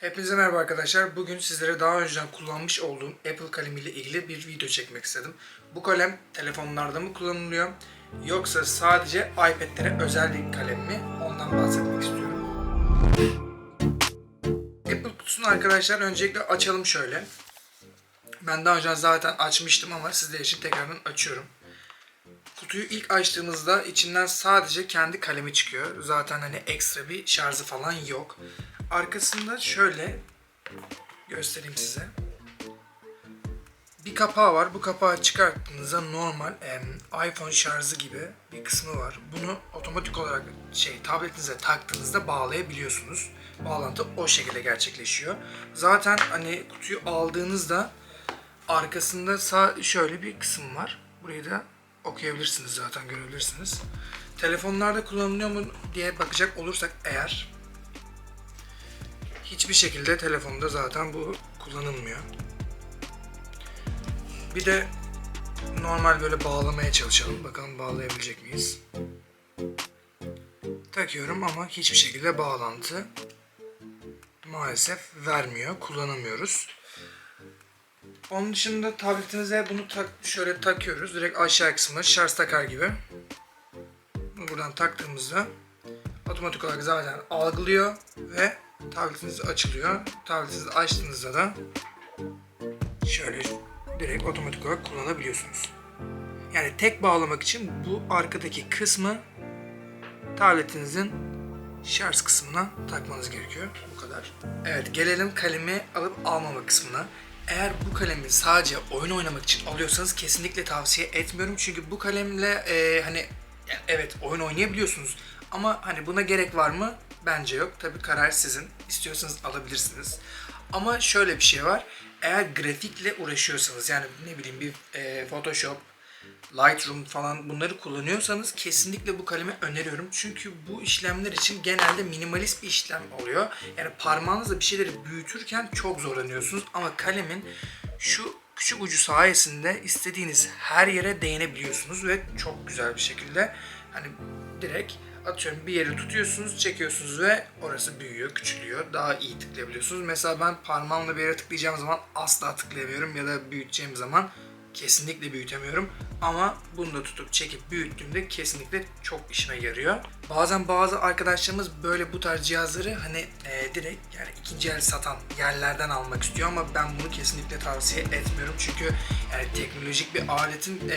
Hepinize merhaba arkadaşlar. Bugün sizlere daha önceden kullanmış olduğum Apple kalemiyle ilgili bir video çekmek istedim. Bu kalem telefonlarda mı kullanılıyor yoksa sadece iPad'lere özel bir kalem mi? Ondan bahsetmek istiyorum. Apple kutusunu arkadaşlar öncelikle açalım şöyle. Ben daha önce zaten açmıştım ama sizler için tekrardan açıyorum. Kutuyu ilk açtığımızda içinden sadece kendi kalemi çıkıyor. Zaten hani ekstra bir şarjı falan yok. Arkasında şöyle göstereyim size. Bir kapağı var. Bu kapağı çıkarttığınızda normal em, iPhone şarjı gibi bir kısmı var. Bunu otomatik olarak şey tabletinize taktığınızda bağlayabiliyorsunuz. Bağlantı o şekilde gerçekleşiyor. Zaten hani kutuyu aldığınızda arkasında sağ şöyle bir kısım var. Burayı da okuyabilirsiniz zaten görebilirsiniz. Telefonlarda kullanılıyor mu diye bakacak olursak eğer hiçbir şekilde telefonda zaten bu kullanılmıyor. Bir de normal böyle bağlamaya çalışalım. Bakalım bağlayabilecek miyiz? Takıyorum ama hiçbir şekilde bağlantı maalesef vermiyor. Kullanamıyoruz. Onun dışında tabletinize bunu tak, şöyle takıyoruz. Direkt aşağı kısmına şarj takar gibi. Buradan taktığımızda otomatik olarak zaten algılıyor ve tabletiniz açılıyor. Tabletinizi açtığınızda da şöyle direkt otomatik olarak kullanabiliyorsunuz. Yani tek bağlamak için bu arkadaki kısmı tabletinizin şarj kısmına takmanız gerekiyor. Bu kadar. Evet gelelim kalemi alıp almama kısmına. Eğer bu kalemi sadece oyun oynamak için alıyorsanız kesinlikle tavsiye etmiyorum. Çünkü bu kalemle e, hani evet oyun oynayabiliyorsunuz. Ama hani buna gerek var mı? Bence yok. Tabii karar sizin. İstiyorsanız alabilirsiniz. Ama şöyle bir şey var. Eğer grafikle uğraşıyorsanız yani ne bileyim bir e, Photoshop, Lightroom falan bunları kullanıyorsanız kesinlikle bu kalemi öneriyorum. Çünkü bu işlemler için genelde minimalist bir işlem oluyor. Yani parmağınızla bir şeyleri büyütürken çok zorlanıyorsunuz ama kalemin şu küçük ucu sayesinde istediğiniz her yere değinebiliyorsunuz ve çok güzel bir şekilde hani direkt atıyorum bir yeri tutuyorsunuz, çekiyorsunuz ve orası büyüyor, küçülüyor. Daha iyi tıklayabiliyorsunuz. Mesela ben parmağımla bir yere tıklayacağım zaman asla tıklayamıyorum ya da büyüteceğim zaman kesinlikle büyütemiyorum. Ama bunu da tutup çekip büyüttüğümde kesinlikle çok işime yarıyor. Bazen bazı arkadaşlarımız böyle bu tarz cihazları hani e, direkt yani ikinci el satan yerlerden almak istiyor ama ben bunu kesinlikle tavsiye etmiyorum. Çünkü yani teknolojik bir aletin e,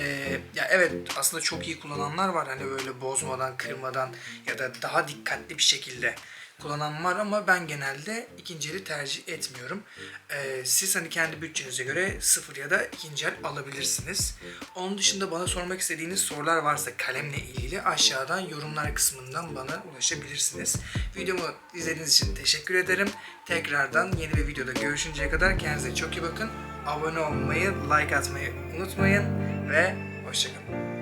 ya evet aslında çok iyi kullananlar var hani böyle bozmadan, kırmadan ya da daha dikkatli bir şekilde kullanan var ama ben genelde ikinci eli tercih etmiyorum. Ee, siz hani kendi bütçenize göre sıfır ya da ikinci el alabilirsiniz. Onun dışında bana sormak istediğiniz sorular varsa kalemle ilgili aşağıdan yorumlar kısmından bana ulaşabilirsiniz. Videomu izlediğiniz için teşekkür ederim. Tekrardan yeni bir videoda görüşünceye kadar kendinize çok iyi bakın. Abone olmayı, like atmayı unutmayın ve hoşçakalın.